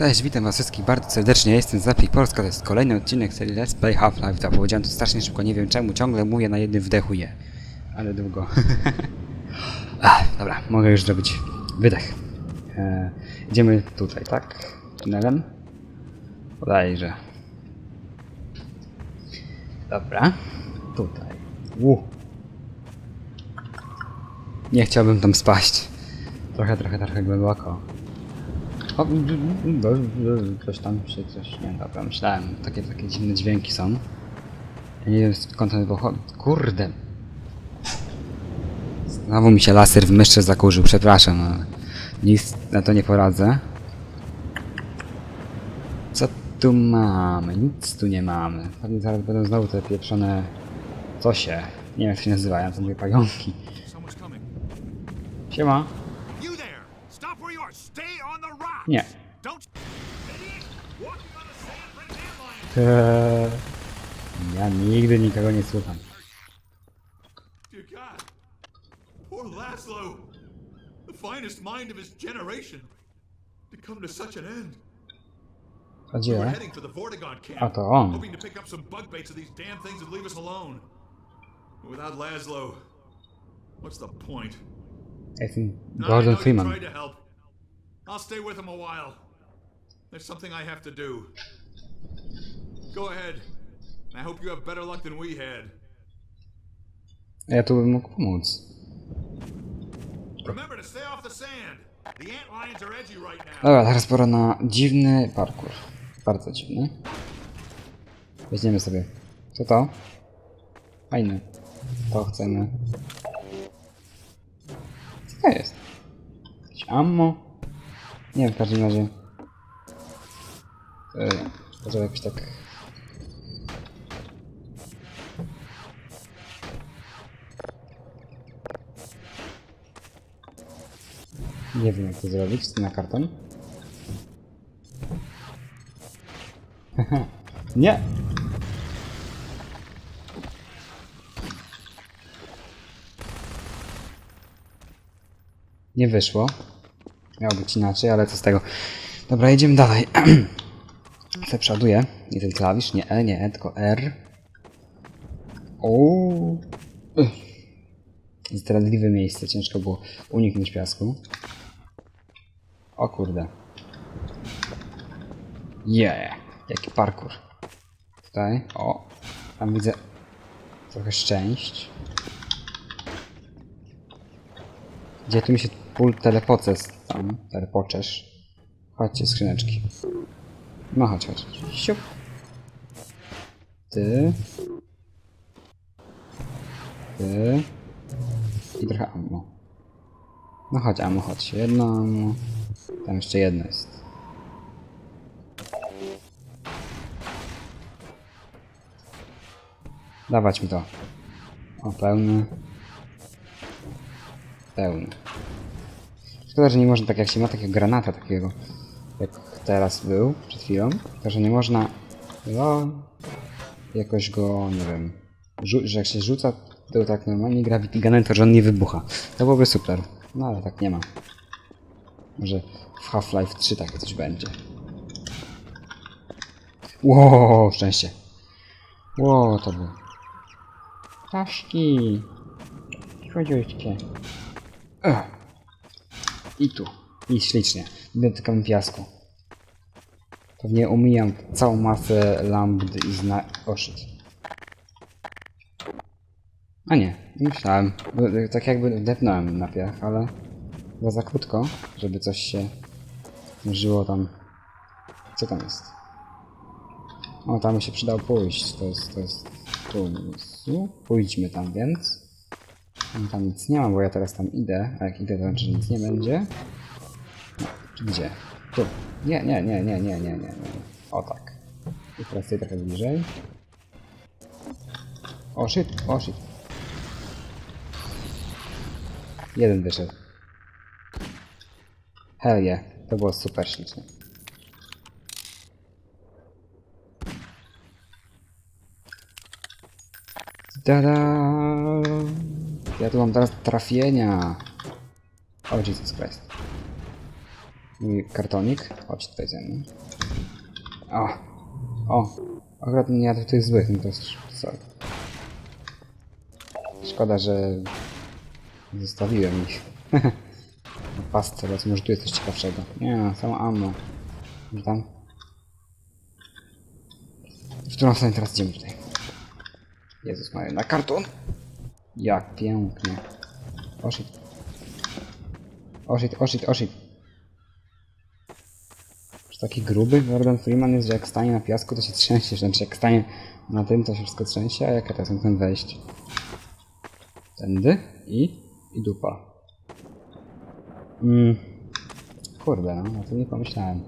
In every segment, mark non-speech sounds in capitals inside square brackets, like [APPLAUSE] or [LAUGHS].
Cześć, witam was wszystkich bardzo serdecznie, ja jestem Zaplik Polska, to jest kolejny odcinek serii Let's Play Half-Life. To powiedziałem to strasznie szybko, nie wiem czemu, ciągle mówię na jednym wdechu je. Ale długo. [LAUGHS] Ach, dobra, mogę już zrobić wydech. E, idziemy tutaj, tak? Tunelem? Bodajże. Dobra, tutaj. U. Nie chciałbym tam spaść. Trochę, trochę, trochę głęboko. O, coś tam się coś. Nie, dobra, myślałem. Takie, takie dziwne dźwięki są. Ja nie wiem skąd one pochodzą. Kurde. Znowu mi się laser w myszce zakurzył, przepraszam, ale nic na to nie poradzę. Co tu mamy? Nic tu nie mamy. Pewnie zaraz będą znowu te pieprzone... Co się? Nie wiem jak się nazywają, to mówię pająki. Siema. An Eee, ja nigdy nikogo nie słucham. Poor Laszlo! The finest mind of his generation! To come to such an end. We're heading for the Vortigon camp. A to on. Hoping to pick up some bug bait so these damn things would leave us alone. Without Laszlo, what's the point? Ja Jestem Now I Gordon Freeman. Tried to help. I'll stay with him a while. There's something I have to do. Go ahead. I hope you have better luck than we had. Ja tu bym mógł pomóc. Remember to stay off the sand. The ant lions are edgy right now. Dobra, teraz pora na dziwny parkour. Bardzo dziwny. Weźmiemy sobie. Co to? Fajny. To chcemy. Co to jest? Jakieś ammo? Nie wiem, w każdym razie. Yy, może jakoś tak... Nie wiem jak to zrobić na karton. [LAUGHS] Nie! Nie wyszło. Miało być inaczej, ale co z tego. Dobra, jedziemy dalej. [CLEARS THROAT] Se przoduję. Nie ten klawisz, nie E, nie E, tylko R. O. Zdradliwe miejsce, ciężko było uniknąć piasku. O kurde. Yeah, jaki parkour. Tutaj, o, tam widzę trochę szczęść. Gdzie tu mi się pult telepoces tam, telepoczesz. Chodźcie, skrzyneczki. No chodź, chodź. Siup. Ty. Ty. I trochę ammo. No chodź, ammo, chodź. Jedno ammo. Tam jeszcze jedno jest. Dawać mi to. O, pełny. Pełny. Szkoda, że nie można tak jak się ma takiego granata takiego, jak teraz był, przed chwilą, to że nie można no, jakoś go, nie wiem, że jak się rzuca, to tak normalnie Gravity Gunnem, to że on nie wybucha. To byłoby super. No ale tak nie ma. Może w Half-Life 3 takie coś będzie. Ło, szczęście. Ło, to było. Ptaszki. Chodziuśkie. I tu. I ślicznie. Dotykam piasku. Pewnie umijam całą masę lamp i zna... O shit. A nie, myślałem. E, Tak jakby depnąłem na piach, ale chyba za krótko, żeby coś się żyło tam. Co tam jest? O, tam się przydało pójść. To jest, to jest tu. Pójdźmy tam więc. Tam nic nie ma, bo ja teraz tam idę, a jak idę, to znaczy, nic nie będzie. No, gdzie? Tu. Nie, nie, nie, nie, nie, nie, nie, nie. O tak. I teraz tutaj trochę bliżej. O shit, o shit. Jeden wyszedł. Hell yeah, to było super śliczne. Tada! Ja tu mam teraz trafienia. O Jesus Christ. Mój kartonik. Chodź tutaj ze mną. O! O! Akurat nie jadł tych złych, no to jest sorry. Szkoda, że zostawiłem ich. [LAUGHS] Pastce, teraz może tu jest coś ciekawszego. Nie, no, są ammo. Tam? W którą stronę teraz idziemy tutaj? Jezus Maria, na karton! Jak pięknie. O shit. O shit, o shit, o shit. Czy taki gruby Gordon Freeman jest, że jak stanie na piasku, to się trzęsie. Znaczy, jak stanie na tym, to się wszystko trzęsie, a jak ja teraz mógł wejść? Tędy i, i dupa. Mm. Kurde, no, na to nie pomyślałem.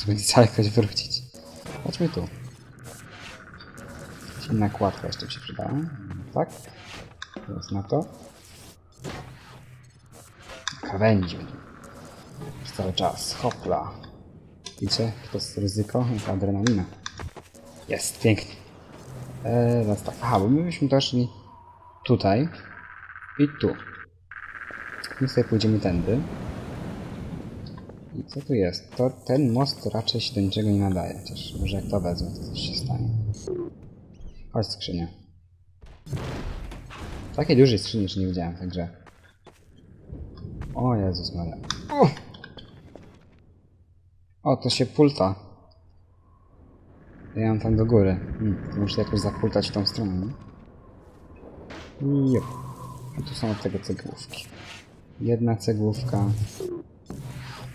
To będzie trzeba jakoś wrócić. Chodźmy tu. Jakaś Inna kładka jeszcze się przydała. Tak? Teraz na to. Krawędzi. Przez cały czas. Hopla. Widzicie? To jest ryzyko, jak adrenalina. Jest, pięknie. Eee, teraz tak. Aha, bo my byśmy doszli tutaj i tu. My sobie pójdziemy tędy. I co tu jest? To ten most raczej się do niczego nie nadaje. Chociaż może jak to wezmę, to coś się stanie. Chodź skrzynia. Takiej dużej skrzyni jeszcze nie widziałem grze. O Jezus Maria. O! o, to się pulta. Ja mam tam do góry. Hmm, to muszę jakoś zapultać w tą stronę. nie? Jop. I tu są od tego cegłówki. Jedna cegłówka.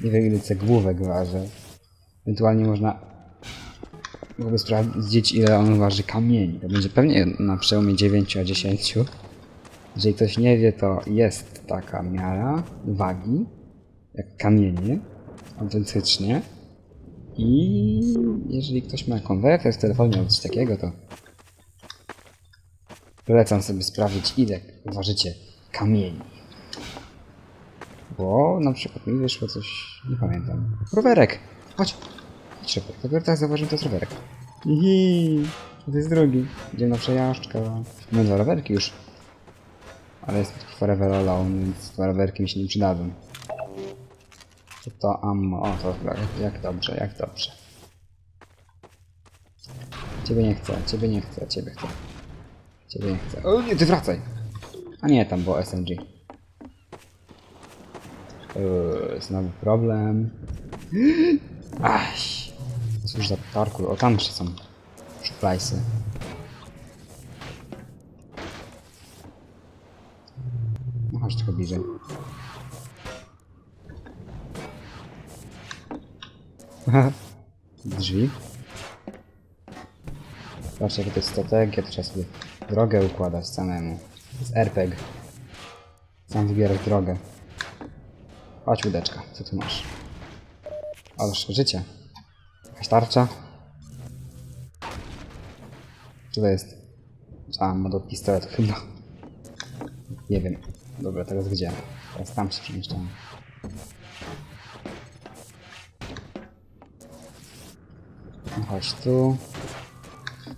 Nie wiem ile cegłówek waży. Ewentualnie można byłoby sprawdzić ile on waży kamieni. To będzie pewnie na przełomie 9 a 10. Jeżeli ktoś nie wie, to jest taka miara wagi, jak kamienie, autentycznie. I jeżeli ktoś ma konwerter w telefonie albo coś takiego, to polecam sobie sprawdzić, ile ważycie kamieni. Bo na przykład mi wyszło coś, nie pamiętam. Rowerek! Chodź! Rowerek, dopiero tak zauważyłem, to jest rowerek. Hihi, to jest drugi. Idziemy na przejażdżkę. Mamy dwa rowerki już. Ale jest taki forever alone, więc dwa rowerki mi się nie przydadzą. To to ammo, o to jak, jak dobrze, jak dobrze. Ciebie nie chcę, ciebie nie chcę, ciebie chcę. Ciebie nie chcę. O nie, ty wracaj! A nie, tam było SMG. Yy, znowu problem. [GASPS] Aś. Cóż za parkour. O, tam są szplajsy. No chodź tylko bliżej. [LAUGHS] Drzwi. Patrzcie, jaka to jest strategia, to trzeba sobie drogę układać samemu. Jest RPG. Sam wybierasz drogę. Chodź łódeczka, co tu masz? Ależ życie. Jakaś tarcza? Co to jest? A, ma do pistoletu chyba. Nie wiem. Dobra, teraz gdzie? Teraz tam się przemieszczamy. No chodź tu.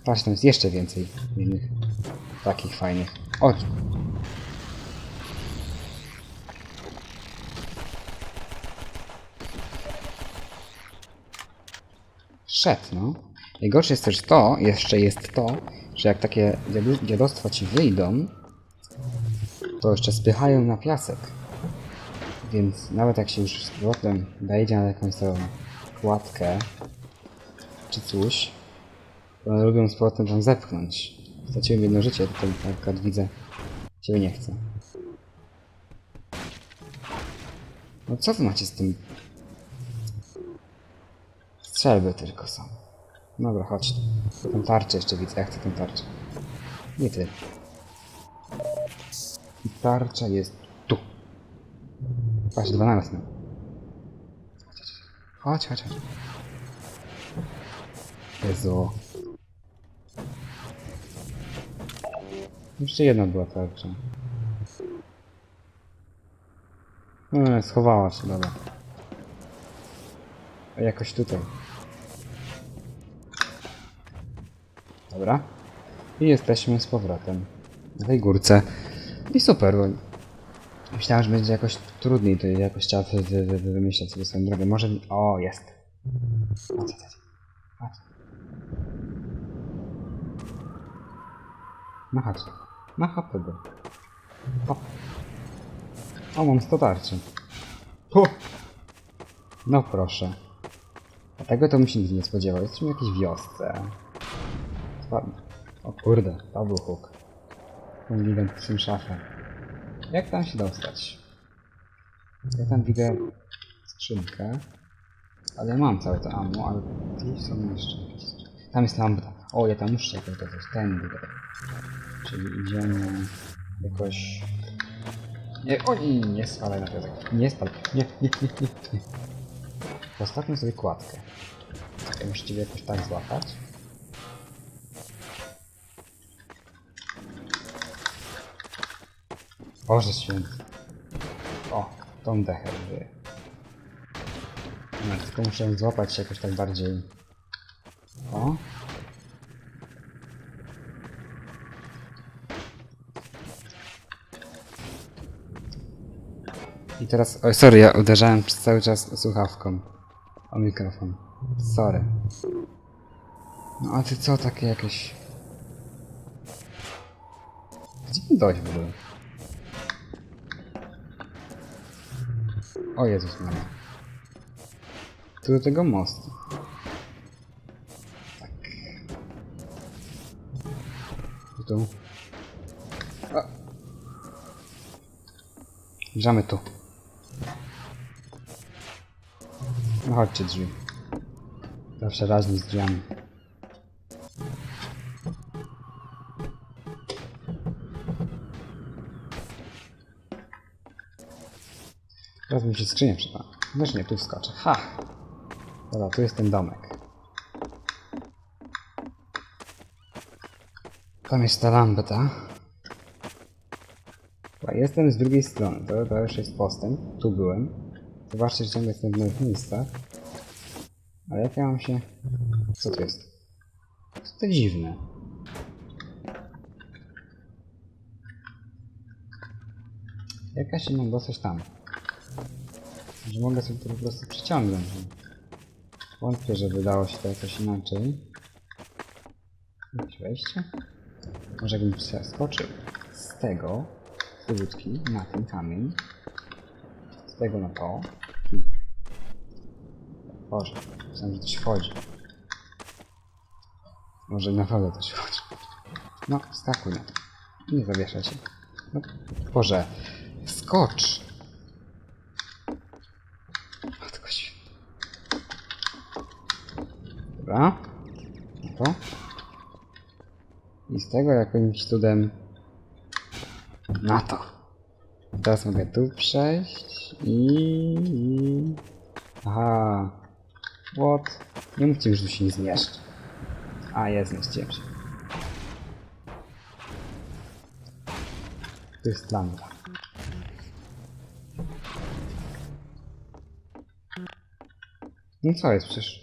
Patrz, tam jest jeszcze więcej innych takich fajnych. O! Szedł, no. Najgorsze jest też to, jeszcze jest to, że jak takie dziadostwa ci wyjdą, to jeszcze spychają na piasek. Więc nawet jak się już z powrotem wejdzie na jakąś tą kładkę, czy coś, to one lubią z powrotem tam zepchnąć. Straciłem jedno życie, tutaj przykład widzę, ciebie nie chcę. No co wy macie z tym? Strzelby tylko są. Dobra, chodź. Tą tarczę jeszcze widzę, ja chcę tą tarczę. Nie ty. I tarcza jest tu. Patrz, dwa naraz. no. Chodź, chodź, chodź. Jezu. Jeszcze jedna była tarcza. No, schowała się, dobra. Jakoś tutaj. Dobra. I jesteśmy z powrotem na tej górce. I super, bo Myślałem, że będzie jakoś trudniej, to jakoś trzeba wy, wy, wy, wy, wymyślać sobie swoją drogę. Może... O, jest. Chodź, chodź, chodź. No chodź. No hopy go. Hop. O, mam 100 tarczy. Pu. No proszę. A tego to mi się nie spodziewał. Jesteśmy w jakiejś wiosce. Spadł. O kurde, to był huk. Tą gigantyczną szafę. Jak tam się dostać? Ja tam widzę skrzynkę. Ale mam całe to ammo, ale tu są jeszcze jakieś... Tam jest lambda. O, ja tam muszę jakoś dostać. Tędy. Czyli idziemy jakoś... Nie, o nie, nie spalaj na piasek. Nie spal. Nie, nie, nie, nie. nie. Postawmy sobie kładkę. Ja muszę ciebie jakoś tak złapać. Boże święty. O, tą dechę żyje. No, tylko muszę złapać się jakoś tak bardziej. O. I teraz, oj sorry, ja uderzałem przez cały czas słuchawką o mikrofon. Sorry. No a ty co takie jakieś... Gdzie dojść w ogóle? O Jezus Maria. Tu do tego mostu. Tak. I tu. Bierzemy tu. No chodźcie drzwi. Zawsze raźni z drzwiami. Teraz mi się skrzynia przyda. Też nie, tu wskoczę. Ha! Dobra, tu jest ten domek. Tam jest ta lambda. Dobra, jestem z drugiej strony. To, to już jest postęp. Tu byłem. Zobaczcie, że ciągle jestem w nowych miejscach. Ale jak ja mam się... Co to jest? Co to dziwne? Jak ja się mam dostać tam? Że mogę sobie to po prostu przyciągnąć. Wątpię, że wydało się to jakoś inaczej. Jakieś wejście? Może jakbym przeskoczył z tego, z łódki, na ten kamień, z tego na to. i- Boże, myślałem, że coś wchodzi. Może naprawdę coś wchodzi. No, skakuj na to. Nie zawieszaj się. No, Boże, skocz! Matko święta. Dobra. No to. I z tego jakimś cudem na to. Teraz mogę tu przejść i... i... Aha. What? Nie mówcie już, że się nie zmieszczę. A, jest, zmieściłem się. Tu jest lambda. No co jest przecież?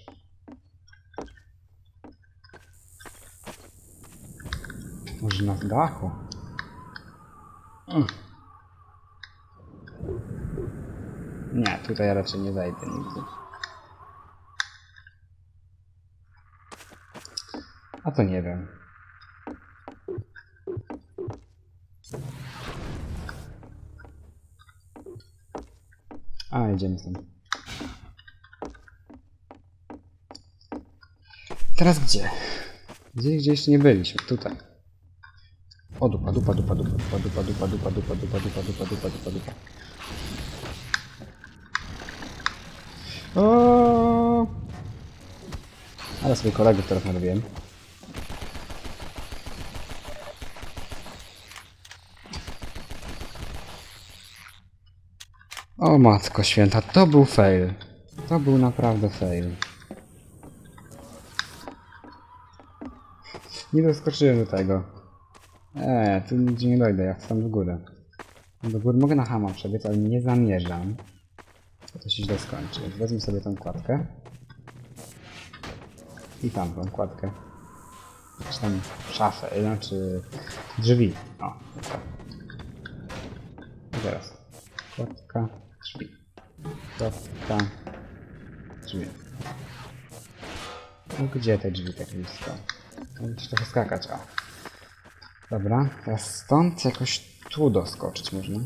Może na dachu? Mm. Nie, tutaj raczej nie zajdę nigdy. A to nie wiem. A, idziemy stąd. Teraz gdzie? Gdzie, gdzie jeszcze nie byliśmy? Tutaj. O dupa, dupa, dupa, dupa, dupa, dupa, dupa, dupa, dupa, dupa, dupa, dupa, dupa, dupa, dupa. O! Ale sobie kolegów teraz narobiłem. O matko święta, to był fail. To był naprawdę fail. Nie doskoczyłem do tego. Eee, tu nigdzie nie dojdę, ja chcę tam do góry. Do góry mogę na hama przebiec, ale nie zamierzam. Bo to się źle skończy. Wezmę sobie tą kładkę. I tamtą kładkę. Czy tam szafę, znaczy drzwi. O, tak. I teraz. Kropka, drzwi. Kropka, drzwi. No gdzie te drzwi tak blisko? To Musisz trochę skakać, o. Dobra, teraz stąd jakoś tu doskoczyć można.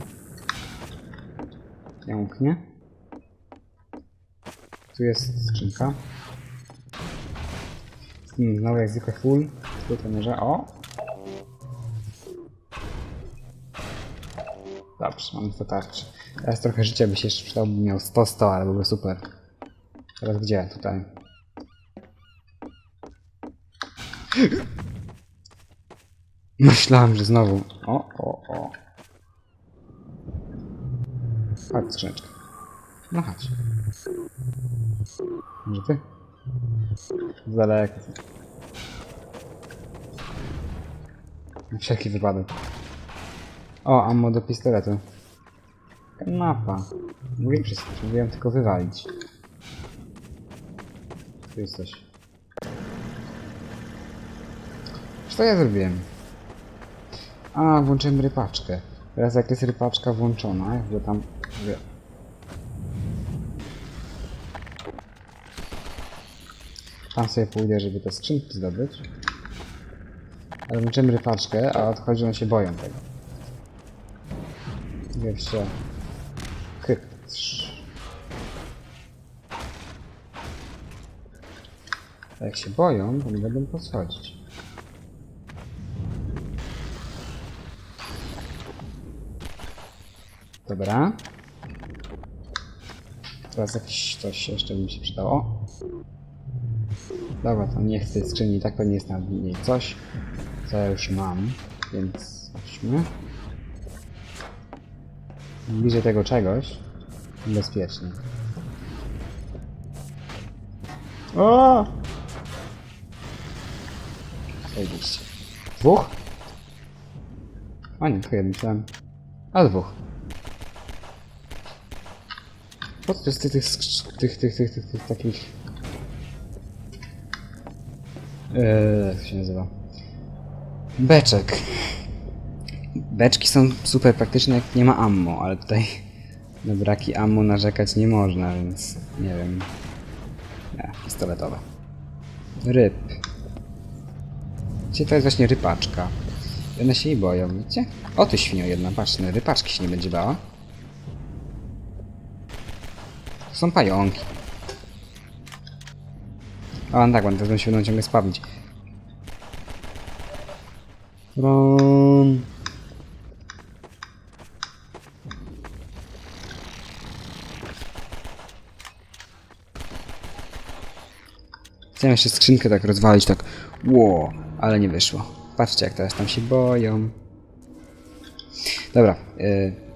Pięknie. Tu jest skrzynka. Hmm, Znowu jak zwykle full. Tu to może. O! Dobrze, mamy to tarczy. Teraz trochę życia by się jeszcze przydało, bym miał 100-100, ale byłby super. Teraz gdzie? Tutaj. Myślałem, że znowu. O, o, o. Chodź, skrzyneczka. No chodź. Może ty? Z daleka. Na wszelki wypadek. O, ammo do pistoletu. Mapa. Mówiłem wszystko, mówiłem tylko wywalić. Tu jest coś. Co ja zrobiłem? A, włączyłem rypaczkę. Teraz jak jest rypaczka włączona, jakby tam... Tam sobie pójdę, żeby te skrzynki zdobyć. Ale włączyłem rypaczkę, a odchodzi, one się boją tego. Chytrz. A jak się boją, to nie będą podchodzić. Dobra. Teraz jakieś coś jeszcze mi się przydało. Dobra, to nie chcę skrzyni, tak pewnie jest na niej coś, co ja już mam, więc chodźmy. Bliżej tego czegoś, bezpiecznie. O! Zajebiście. Dwóch? A nie, jeden myślałem. A dwóch. Po co to jest tych, tych, tych, tych, tych, tych, tych takich... Eee, jak się nazywa? Beczek. Beczki są super praktyczne, jak nie ma ammo, ale tutaj [LAUGHS] na braki ammo narzekać nie można, więc nie wiem. Nie, pistoletowe. Ryb. Gdzie to jest właśnie rypaczka? One się jej boją, widzicie? O ty świnio jedna, patrz, rypaczki się nie będzie bała. Są pająki. O, tak, one będą się będą ciągle spawnić. Ron. Chciałem jeszcze skrzynkę tak rozwalić, tak ło, ale nie wyszło. Patrzcie jak teraz tam się boją. Dobra. Y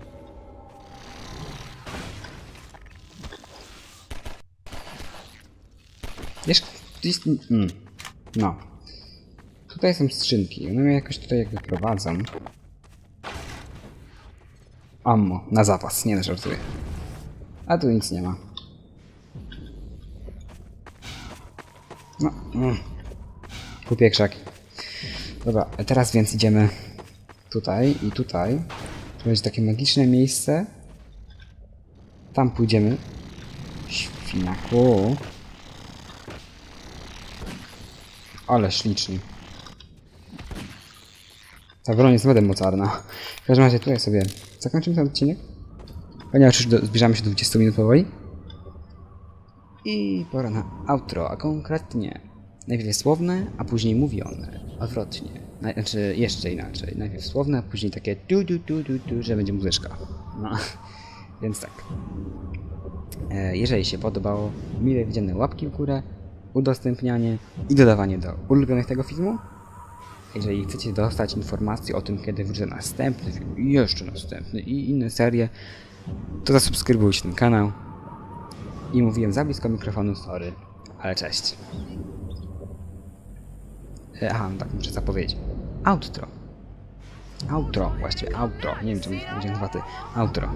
Wiesz, jest... Mm. No. Tutaj są skrzynki. One mnie jakoś tutaj jakby prowadzą. Ammo, na zapas, nie żartuję. A tu nic nie ma. No, mm. Kupię krzaki. Dobra, teraz więc idziemy tutaj i tutaj. To będzie takie magiczne miejsce. Tam pójdziemy. Świnaku. Ale ślicznie. Ta broń jest mega mocarna. W każdym razie tutaj sobie zakończymy ten odcinek. Ponieważ już do, zbliżamy się do 20 minut powoli. I pora na outro, a konkretnie najpierw słowne, a później mówione. Odwrotnie. Na, znaczy jeszcze inaczej. Najpierw słowne, a później takie tu tu tu tu tu, że będzie muzyczka. No. [LAUGHS] Więc tak. E, Jeżeli się podobało, mile widziane łapki w górę, udostępnianie i dodawanie do ulubionych tego filmu. Jeżeli chcecie dostać informacji o tym, kiedy wrócę następny film i jeszcze następny i inne serie, to zasubskrybujcie ten kanał. I mówiłem za blisko mikrofonu, sorry, ale cześć. E, Aha, no tak muszę zapowiedzieć. Outro. Outro, właściwie outro. Nie wiem, czemu będzie dwa ty. Outro.